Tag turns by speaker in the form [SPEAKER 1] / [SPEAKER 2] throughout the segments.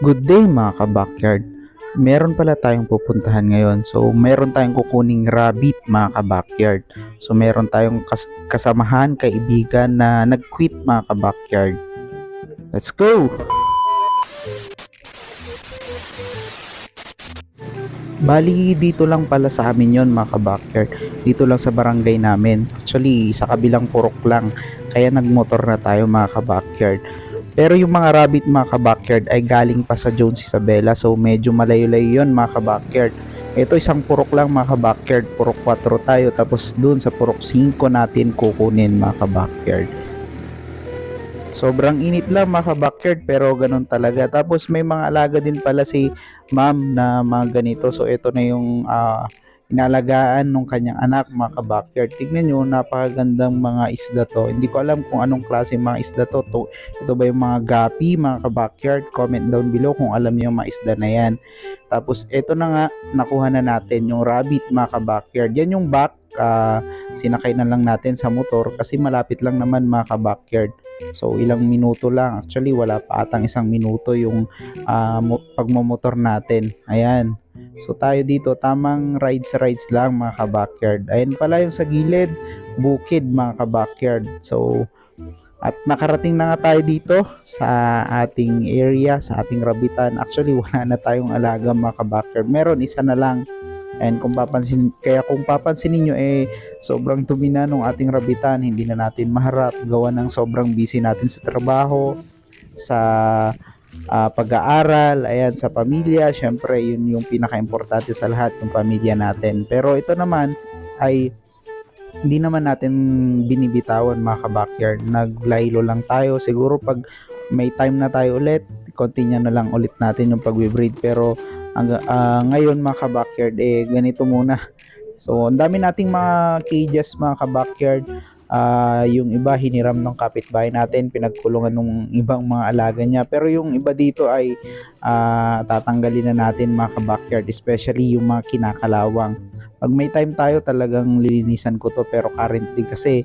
[SPEAKER 1] Good day mga ka-backyard. Meron pala tayong pupuntahan ngayon. So, meron tayong kukuning rabbit mga ka-backyard. So, meron tayong kas- kasamahan, kaibigan na nag-quit mga ka-backyard. Let's go! Bali, dito lang pala sa amin yon mga ka-backyard. Dito lang sa barangay namin. Actually, sa kabilang purok lang. Kaya nagmotor na tayo mga ka-backyard. Pero yung mga rabbit mga ka-backyard ay galing pa sa Jones Isabela. So medyo malayo-layo yun mga ka-backyard. Ito isang purok lang mga ka-backyard. Purok 4 tayo. Tapos dun sa purok 5 natin kukunin mga ka-backyard. Sobrang init lang mga ka-backyard pero ganun talaga. Tapos may mga alaga din pala si ma'am na mga ganito. So ito na yung ah, inalagaan nung kanyang anak mga ka-backyard. Tignan nyo, napakagandang mga isda to. Hindi ko alam kung anong klase mga isda to. to ito ba yung mga gapi, mga ka-backyard? Comment down below kung alam niyo yung mga isda na yan. Tapos ito na nga, nakuha na natin yung rabbit mga ka-backyard. Yan yung back, ah, sinakay na lang natin sa motor kasi malapit lang naman mga ka-backyard. So ilang minuto lang. Actually wala pa atang isang minuto yung mo- pagmomotor natin. Ayan. So tayo dito tamang rides rides lang mga ka-backyard. Ayan pala yung sa gilid, bukid mga ka-backyard. So at nakarating na nga tayo dito sa ating area, sa ating rabitan. Actually wala na tayong alaga mga ka-backyard. Meron isa na lang. And kung papansin, kaya kung papansinin nyo eh sobrang dumi na nung ating rabitan, hindi na natin maharap gawa ng sobrang busy natin sa trabaho, sa ah, pag-aaral, ayan sa pamilya, syempre yun yung pinaka-importante sa lahat yung pamilya natin. Pero ito naman ay hindi naman natin binibitawan mga ka-backyard. Naglaylo lang tayo. Siguro pag may time na tayo ulit, continue na lang ulit natin yung pag-breed. Pero ah, ngayon mga ka-backyard, eh ganito muna. So, ang dami nating mga cages mga ka-backyard. Ah, yung iba hiniram ng kapitbahay natin, pinagkulungan ng ibang mga alaga niya. Pero yung iba dito ay ah, tatanggalin na natin mga ka-backyard, especially yung mga kinakalawang. Pag may time tayo talagang lilinisan ko to pero currently kasi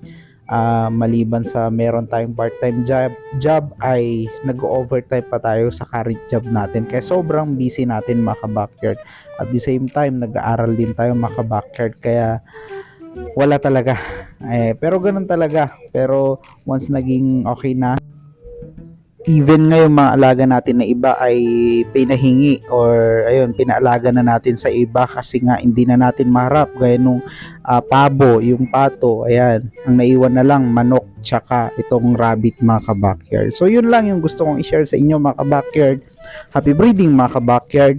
[SPEAKER 1] ah, maliban sa meron tayong part-time job, job ay nag-overtime pa tayo sa current job natin. Kaya sobrang busy natin mga ka-backyard. At the same time, nag-aaral din tayo mga ka-backyard. Kaya wala talaga. Eh, pero ganun talaga. Pero once naging okay na, even ngayon mga alaga natin na iba ay pinahingi or ayun, pinaalaga na natin sa iba kasi nga hindi na natin maharap gaya nung ah, pabo, yung pato, ayan, ang naiwan na lang manok tsaka itong rabbit mga ka-backyard. So yun lang yung gusto kong i-share sa inyo mga ka-backyard. Happy breeding mga ka-backyard.